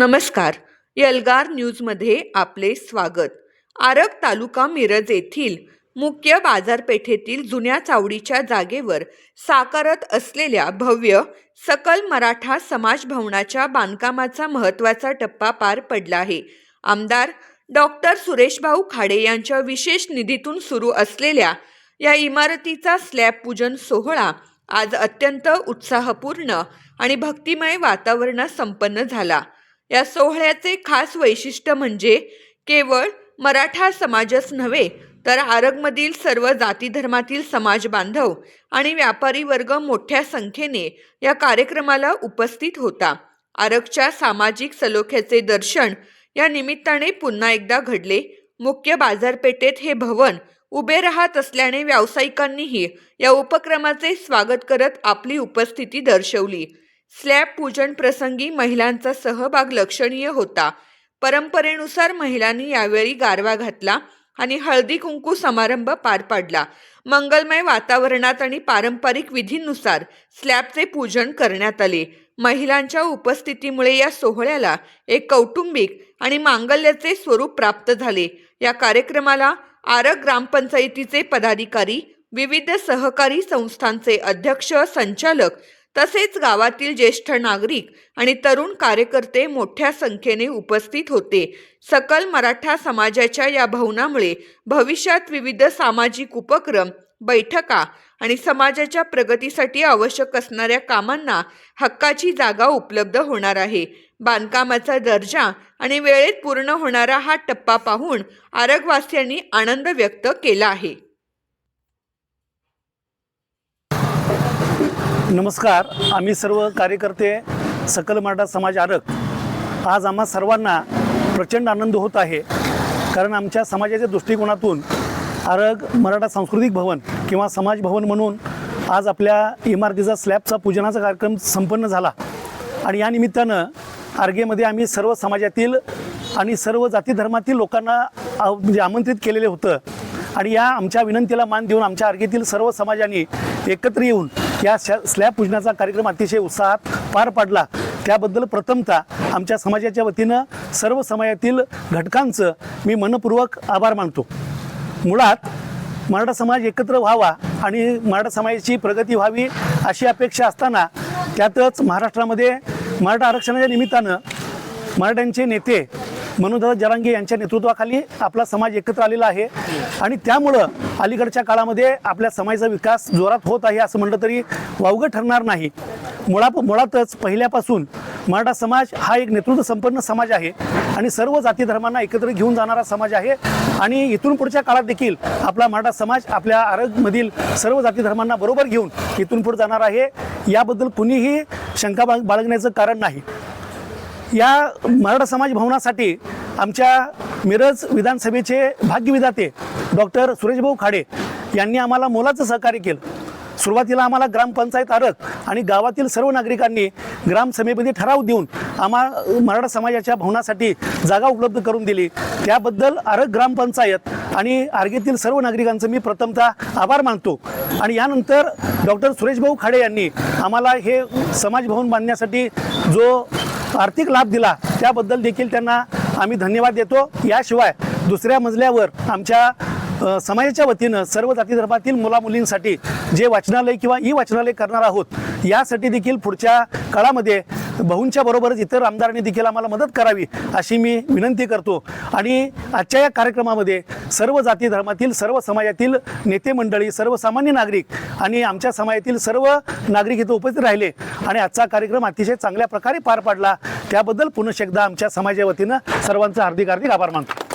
नमस्कार. यलगार न्यूजमध्ये आपले स्वागत. आरग तालुका मिरज येथील मुख्य बाजारपेठेतील जुन्या चावडीच्या जागेवर साकारत असलेल्या भव्य सकल मराठा समाज भवनाच्या बांधकामाचा महत्त्वाचा टप्पा पार पडला आहे. आमदार डॉक्टर सुरेशभाऊ खाडे यांच्या विशेष निधीतून सुरू असलेल्या या इमारतीचा स्लॅब पूजन सोहळा आज अत्यंत उत्साहपूर्ण आणि भक्तिमय वातावरणात संपन्न झाला. या सोहळ्याचे खास वैशिष्ट्य म्हणजे केवळ मराठा समाजच नव्हे तर आरगमधील सर्व जाती धर्मातील समाज बांधव आणि व्यापारी वर्ग मोठ्या संख्येने या कार्यक्रमाला उपस्थित होता. आरगच्या सामाजिक सलोख्याचे दर्शन या निमित्ताने पुन्हा एकदा घडले. मुख्य बाजारपेठेत हे भवन उभे राहत असल्याने व्यावसायिकांनीही या उपक्रमाचे स्वागत करत आपली उपस्थिती दर्शवली. स्लॅब पूजन प्रसंगी महिलांचा सहभाग लक्षणीय होता. परंपरेनुसार महिलांनी यावेळी गारवा घातला आणि हळदी कुंकू समारंभ पार पाडला. मंगलमय वातावरणात आणि पारंपरिक विधींनुसार स्लॅबचे पूजन करण्यात आले. महिलांच्या उपस्थितीमुळे या सोहळ्याला एक कौटुंबिक आणि मांगल्याचे स्वरूप प्राप्त झाले. या कार्यक्रमाला आरग ग्रामपंचायतीचे पदाधिकारी विविध सहकारी संस्थांचे अध्यक्ष संचालक तसेच गावातील ज्येष्ठ नागरिक आणि तरुण कार्यकर्ते मोठ्या संख्येने उपस्थित होते. सकल मराठा समाजाच्या या भवनामुळे भविष्यात विविध सामाजिक उपक्रम बैठका आणि समाजाच्या प्रगतीसाठी आवश्यक असणाऱ्या कामांना हक्काची जागा उपलब्ध होणार आहे. बांधकामाचा दर्जा आणि वेळेत पूर्ण होणारा हा टप्पा पाहून आरगवासियांनी आनंद व्यक्त केला आहे. नमस्कार. आम्ही सर्व कार्यकर्ते सकल मराठा समाज आरक आज आम्हा सर्वांना प्रचंड आनंद होत आहे. कारण आमच्या समाजाच्या दृष्टिकोनातून आरग मराठा सांस्कृतिक भवन किंवा समाज भवन म्हणून आज आपल्या इमारतीचा स्लॅबचा पूजनाचा कार्यक्रम संपन्न झाला. आणि या निमित्तानं आर्गेमध्ये आम्ही सर्व समाजातील आणि सर्व जाती धर्मातील लोकांना म्हणजे आमंत्रित केलेले होतं. आणि या आमच्या विनंतीला मान देऊन आमच्या आर्गेतील सर्व समाजाने एकत्र येऊन या स्लॅब पूजनाचा कार्यक्रम अतिशय उत्साहात पार पाडला. त्याबद्दल प्रथमतः आमच्या समाजाच्या वतीनं सर्व समाजातील घटकांचं मी मनपूर्वक आभार मानतो. मुळात मराठा समाज एकत्र व्हावा आणि मराठा समाजाची प्रगती व्हावी अशी अपेक्षा असताना त्यातच महाराष्ट्रामध्ये मराठा आरक्षणाच्या निमित्तानं मराठ्यांचे नेते मनोदर जरांगे यांच्या नेतृत्वाखाली आपला समाज एकत्र आलेला आहे. आणि त्यामुळं अलीकडच्या काळामध्ये आपल्या समाजाचा विकास जोरात होत आहे असं म्हटलं तरी वावगं ठरणार नाही. मुळा मुळातच पहिल्यापासून मराठा समाज हा एक नेतृत्व संपन्न समाज आहे. आणि सर्व जाती धर्मांना एकत्र घेऊन जाणारा समाज आहे. आणि इथून पुढच्या काळात देखील आपला मराठा समाज आपल्या आरगमधील सर्व जाती धर्मांना बरोबर घेऊन इथून पुढे जाणार आहे. याबद्दल कुणीही शंका बाळगण्याचं कारण नाही. या मराठा समाज भवनासाठी आमच्या मिरज विधानसभेचे भाग्यविधाते डॉक्टर सुरेशभाऊ खाडे यांनी आम्हाला मोलाचं सहकार्य केलं. सुरुवातीला आम्हाला ग्रामपंचायत आरक आणि गावातील सर्व नागरिकांनी ग्रामसभेमध्ये ठराव देऊन आम्हा मराठा समाजाच्या भवनासाठी जागा उपलब्ध करून दिली. त्याबद्दल आरक ग्रामपंचायत आणि आर्गेतील सर्व नागरिकांचं मी प्रथमतः आभार मानतो. आणि यानंतर डॉक्टर सुरेशभाऊ खाडे यांनी आम्हाला हे समाज भवन बांधण्यासाठी जो आर्थिक लाभ दिला त्याबद्दल देखील त्यांना आम्ही धन्यवाद देतो. याशिवाय दुसऱ्या मजल्यावर आमच्या समाजाच्या वतीनं सर्व जाती धर्मातील मुलामुलींसाठी जे वाचनालय किंवा ई वाचनालय करणार आहोत यासाठी देखील पुढच्या काळामध्ये भाऊंच्या बरोबरच इतर आमदारांनी देखील आम्हाला मदत करावी अशी मी विनंती करतो. आणि आजच्या या कार्यक्रमामध्ये सर्व जाती धर्मातील सर्व समाजातील नेते मंडळी सर्वसामान्य नागरिक आणि आमच्या समाजातील सर्व नागरिक इथं उपस्थित राहिले आणि आजचा कार्यक्रम अतिशय चांगल्या प्रकारे पार पाडला. त्याबद्दल पुनश्च एकदा आमच्या समाजाच्या वतीनं सर्वांचा हार्दिक हार्दिक आभार मानतो.